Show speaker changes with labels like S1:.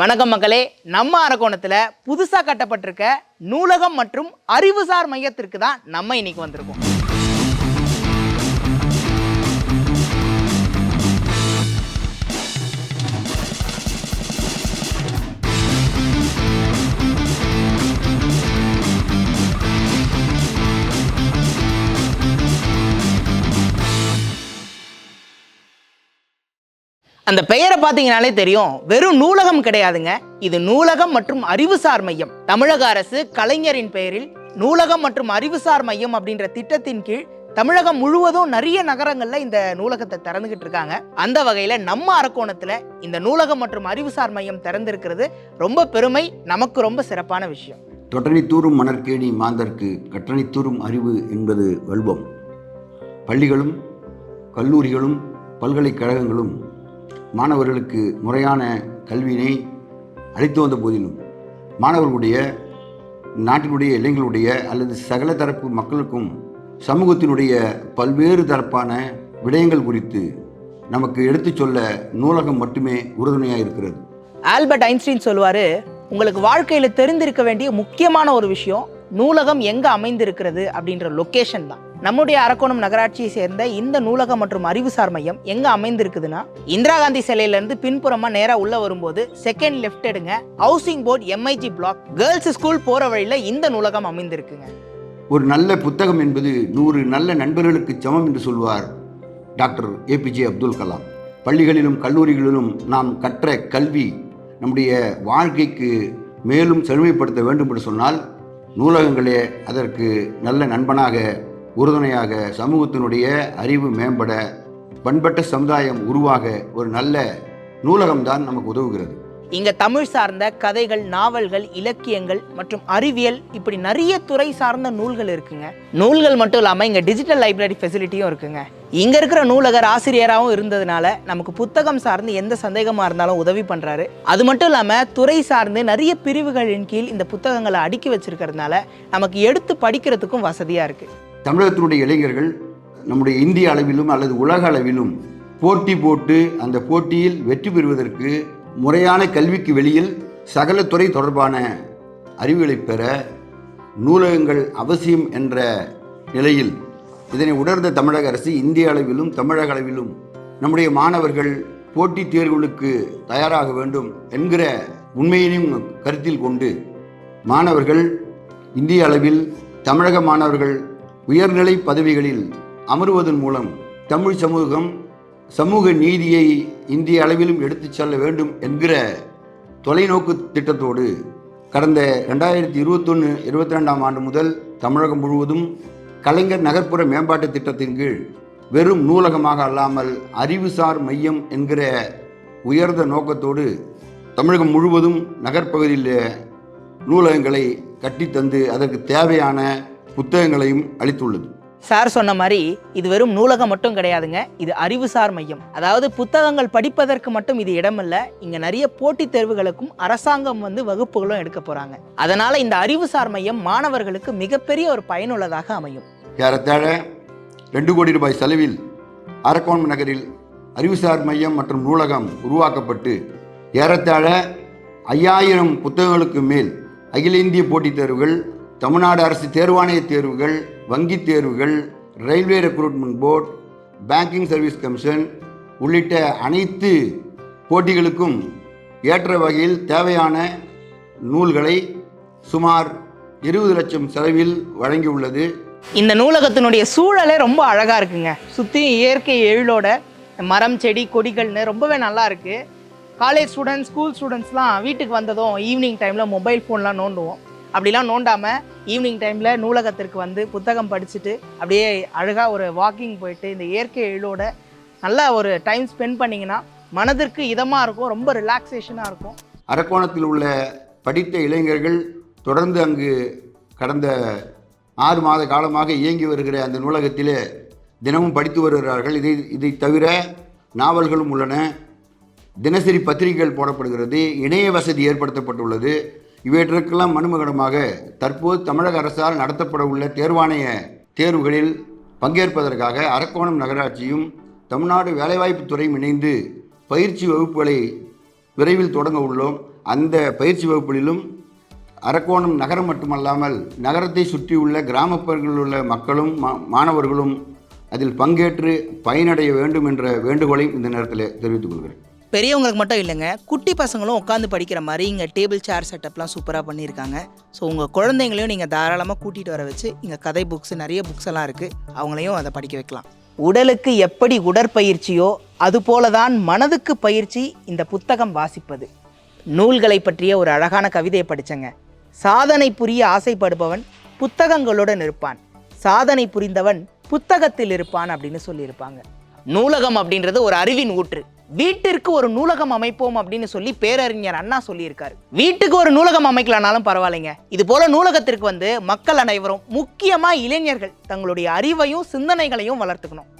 S1: வணக்கம் மக்களே. நம்ம அரக்கோணத்தில் புதுசாக கட்டப்பட்டிருக்க நூலகம் மற்றும் அறிவுசார் மையத்திற்கு தான் நம்ம இன்னைக்கு வந்திருக்கோம். அந்த பெயரை பார்த்தீங்கனாலே தெரியும். வெறும் நூலகம் கிடையாதுங்க. இது நூலகம் மற்றும் அறிவுசார் மையம். தமிழக அரசு கலைஞரின் பெயரில் நூலகம் மற்றும் அறிவுசார் மையம் அப்படின்ற திட்டத்தின் கீழ் தமிழகம் முழுவதும் நிறைய நகரங்களில் இந்த நூலகத்தை திறந்துகிட்டு இருக்காங்க. அந்த வகையில் நம்ம அரக்கோணத்தில் இந்த நூலகம் மற்றும் அறிவுசார் மையம் திறந்திருக்கிறது ரொம்ப பெருமை நமக்கு ரொம்ப சிறப்பான விஷயம்.
S2: தொட்டனைத்தூரும் மணற்கேணி மாந்தர்க்கு கற்றனைத்தூரும் அறிவு என்பது வல்வம் பள்ளிகளும் கல்லூரிகளும் பல்கலைக்கழகங்களும் மாணவர்களுக்கு முறையான கல்வியினை அளித்து வந்த போதிலும் மாணவர்களுடைய நாட்டினுடைய இளைஞர்களுடைய அல்லது சகல தரப்பு மக்களுக்கும் சமூகத்தினுடைய பல்வேறு தரப்பான விடயங்கள் குறித்து நமக்கு எடுத்துச் சொல்ல நூலகம் மட்டுமே உறுதுணையாக இருக்கிறது.
S1: ஆல்பர்ட் ஐன்ஸ்டீன் சொல்லுவார் உங்களுக்கு வாழ்க்கையில் தெரிந்திருக்க வேண்டிய முக்கியமான ஒரு விஷயம் நூலகம் எங்க அமைந்திருக்கிறது? அப்படின்ற லொக்கேஷன் தான். நம்முடைய அரக்கோணம் நகராட்சியை சேர்ந்த இந்த நூலகம் மற்றும் அறிவுசார் மையம் எங்க அமைந்திருக்குதுன்னா இந்திரா காந்தி சிலையிலேருந்து பின்புறமாக பின்புறமா நேரா உள்ள வரும்போது செகண்ட் லெஃப்ட் எடுங்க. Housing board MIG block girls school போற வழியில இந்த நூலகம் அமைந்திருக்குங்க.
S2: ஒரு நல்ல புத்தகம் என்பது நூறு நல்ல நண்பர்களுக்கு சமம் என்று சொல்வார் டாக்டர் ஏபிஜே அப்துல் கலாம். பள்ளிகளிலும் கல்லூரிகளிலும் நாம் கற்ற கல்வி நம்முடைய வாழ்க்கைக்கு மேலும் செழுமைப்படுத்த வேண்டும் என்று சொன்னால் நூலகங்களே அதற்கு நல்ல நண்பனாக உறுதுணையாக சமூகத்தினுடைய அறிவு மேம்பட பண்பட்ட சமுதாயம் உருவாக ஒரு நல்ல நூலகம்தான் நமக்கு உதவுகிறது.
S1: இங்க தமிழ் சார்ந்த கதைகள் நாவல்கள் இலக்கியங்கள் மற்றும் அறிவியல் இப்படி நிறைய துறை சார்ந்த நூல்கள் இருக்குங்க. நூல்கள் மட்டும் இல்லாம இங்க டிஜிட்டல் லைப்ரரி ஃபெசிலிட்டியும் இருக்குங்க. இங்க இருக்கிற நூலகர் ஆசிரியராகவும் இருந்ததுனால நமக்கு புத்தகம் சார்ந்து எந்த சந்தேகமா இருந்தாலும் உதவி பண்றாரு. அது மட்டும் இல்லாம துறை சார்ந்து நிறைய பிரிவுகளின் கீழ் இந்த புத்தகங்களை அடுக்கி வச்சிருக்கிறதுனால நமக்கு எடுத்து படிக்கிறதுக்கும் வசதியா இருக்கு.
S2: தமிழகத்தினுடைய இளைஞர்கள் நம்முடைய இந்திய அளவிலும் அல்லது உலக அளவிலும் போட்டி போட்டு அந்த போட்டியில் வெற்றி பெறுவதற்கு முறையான கல்விக்கு வெளியில் சகல துறை தொடர்பான அறிவுகளை பெற நூலகங்கள் அவசியம் என்ற நிலையில் இதனை உணர்ந்த தமிழக அரசு இந்திய அளவிலும் தமிழக அளவிலும் நம்முடைய மாணவர்கள் போட்டித் தேர்வுகளுக்கு தயாராக வேண்டும் என்கிற உண்மையினையும் கருத்தில் கொண்டு மாணவர்கள் இந்திய அளவில் தமிழக மாணவர்கள் உயர்நிலை பதவிகளில் அமருவதன் மூலம் தமிழ் சமூகம் சமூக நீதியை இந்திய அளவிலும் எடுத்துச் செல்ல வேண்டும் என்கிற தொலைநோக்கு திட்டத்தோடு கடந்த ரெண்டாயிரத்தி இருபத்தொன்று இருபத்தி ரெண்டாம் ஆண்டு முதல் தமிழகம் முழுவதும் கலைஞர் நகர்ப்புற மேம்பாட்டு திட்டத்தின் கீழ் வெறும் நூலகமாக அல்லாமல் அறிவுசார் மையம் என்கிற உயர்ந்த நோக்கத்தோடு தமிழகம் முழுவதும் நகர்ப்பகுதியில் நூலகங்களை கட்டித்தந்து அதற்கு தேவையான புத்தகங்களையும் அளித்துள்ளது.
S1: சார் சொன்ன மாதிரி இது வெறும் நூலகம் மட்டும் கிடையாதுங்க. இது அறிவுசார் மையம். அதாவது புத்தகங்கள் படிப்பதற்கு மட்டும் இது இடமில்ல இங்க நிறைய போட்டித் தேர்வுகளுக்கும் அரசாங்கம் வந்து வகுப்புகளும் எடுக்க போறாங்க. அதனால இந்த அறிவுசார் மையம் மாணவர்களுக்கு மிகப்பெரிய ஒரு பயனுள்ளதாக அமையும்.
S2: ஏறத்தாழ ரெண்டு கோடி ரூபாய் செலவில் அரக்கோணம் நகரில் அறிவுசார் மையம் மற்றும் நூலகம் உருவாக்கப்பட்டு ஏறத்தாழ ஐயாயிரம் புத்தகங்களுக்கு மேல் அகில இந்திய போட்டித் தேர்வுகள் தமிழ்நாடு அரசு தேர்வாணைய தேர்வுகள் வங்கித் தேர்வுகள் railway recruitment board banking service commission உள்ளிட்ட அனைத்து போட்டிகளுக்கும் ஏற்ற வகையில் தேவையான நூல்களை சுமார் இருபது லட்சம் செலவில் வழங்கியுள்ளது.
S1: இந்த நூலகத்தினுடைய சூழலே ரொம்ப அழகாக இருக்குங்க. சுற்றியும் இயற்கை எழிலோட மரம் செடி கொடிகள்னு ரொம்பவே நல்லா இருக்குது காலேஜ் ஸ்டூடெண்ட்ஸ் ஸ்கூல் ஸ்டூடெண்ட்ஸ்லாம் வீட்டுக்கு வந்ததும் ஈவினிங் டைமில் மொபைல் ஃபோன்லாம் நோண்டுவோம். அப்படிலாம் நோண்டாமல் ஈவினிங் டைமில் நூலகத்திற்கு வந்து புத்தகம் படிச்சுட்டு அப்படியே அழகாக ஒரு வாக்கிங் போயிட்டு இந்த இயற்கை எழிலோட நல்லா ஒரு டைம் ஸ்பெண்ட் பண்ணிங்கன்னா மனதிற்கு இதமாக இருக்கும் ரொம்ப ரிலாக்ஸேஷனாக இருக்கும்.
S2: அரக்கோணத்தில் உள்ள படித்த இளைஞர்கள் தொடர்ந்து அங்கு கடந்த ஆறு மாத காலமாக இயங்கி வருகிற அந்த நூலகத்திலே தினமும் படித்து வருகிறார்கள். இதை இதை தவிர நாவல்களும் உள்ளன. தினசரி பத்திரிகைகள் போடப்படுகிறது. இணைய வசதி ஏற்படுத்தப்பட்டுள்ளது. இவற்றிற்கெல்லாம் மனுமகனமாக தற்போது தமிழக அரசால் நடத்தப்பட உள்ள தேர்வாணைய தேர்வுகளில் பங்கேற்பதற்காக அரக்கோணம் நகராட்சியும் தமிழ்நாடு வேலைவாய்ப்பு துறையும் இணைந்து பயிற்சி வகுப்புகளை விரைவில் தொடங்க உள்ளோம். அந்த பயிற்சி வகுப்புகளிலும் அரக்கோணம் நகரம் மட்டுமல்லாமல் நகரத்தை சுற்றியுள்ள கிராமப்புறங்களில் உள்ள மக்களும் மா- மாணவர்களும் அதில் பங்கேற்று பயனடைய வேண்டும் என்ற வேண்டுகோளையும் இந்த நேரத்தில் தெரிவித்துக் கொள்கிறேன்.
S1: பெரியவங்களுக்கு மட்டும் இல்லைங்க குட்டி பசங்களும் உட்காந்து படிக்கிற மாதிரி இங்கே டேபிள் சேர் செட்டப்லாம் சூப்பராக பண்ணியிருக்காங்க. ஸோ உங்கள் குழந்தைங்களையும் நீங்கள் தாராளமாக கூட்டிகிட்டு வர வச்சு இங்கே கதை புக்ஸ் நிறைய புக்ஸ் எல்லாம் இருக்குது அவங்களையும் அதை படிக்க வைக்கலாம். உடலுக்கு எப்படி உடற்பயிற்சியோ அதுபோல தான் மனதுக்கு பயிற்சி இந்த புத்தகம் வாசிப்பது. நூல்களை பற்றிய ஒரு அழகான கவிதையை படித்தேங்க சாதனை புரிய ஆசைப்படுபவன் புத்தகங்களுடன் இருப்பான். சாதனை புரிந்தவன் புத்தகத்தில் இருப்பான் அப்படின்னு சொல்லியிருப்பாங்க. நூலகம் அப்படின்றது ஒரு அறிவின் ஊற்று. வீட்டிற்கு ஒரு நூலகம் அமைப்போம் அப்படின்னு சொல்லி பேரறிஞர் அண்ணா சொல்லியிருக்காரு. வீட்டுக்கு ஒரு நூலகம் அமைக்கலனாலும் பரவாயில்லைங்க. இது போல நூலகத்திற்கு வந்து மக்கள் அனைவரும் முக்கியமா இளைஞர்கள் தங்களுடைய அறிவையும் சிந்தனைகளையும் வளர்த்துக்கணும்.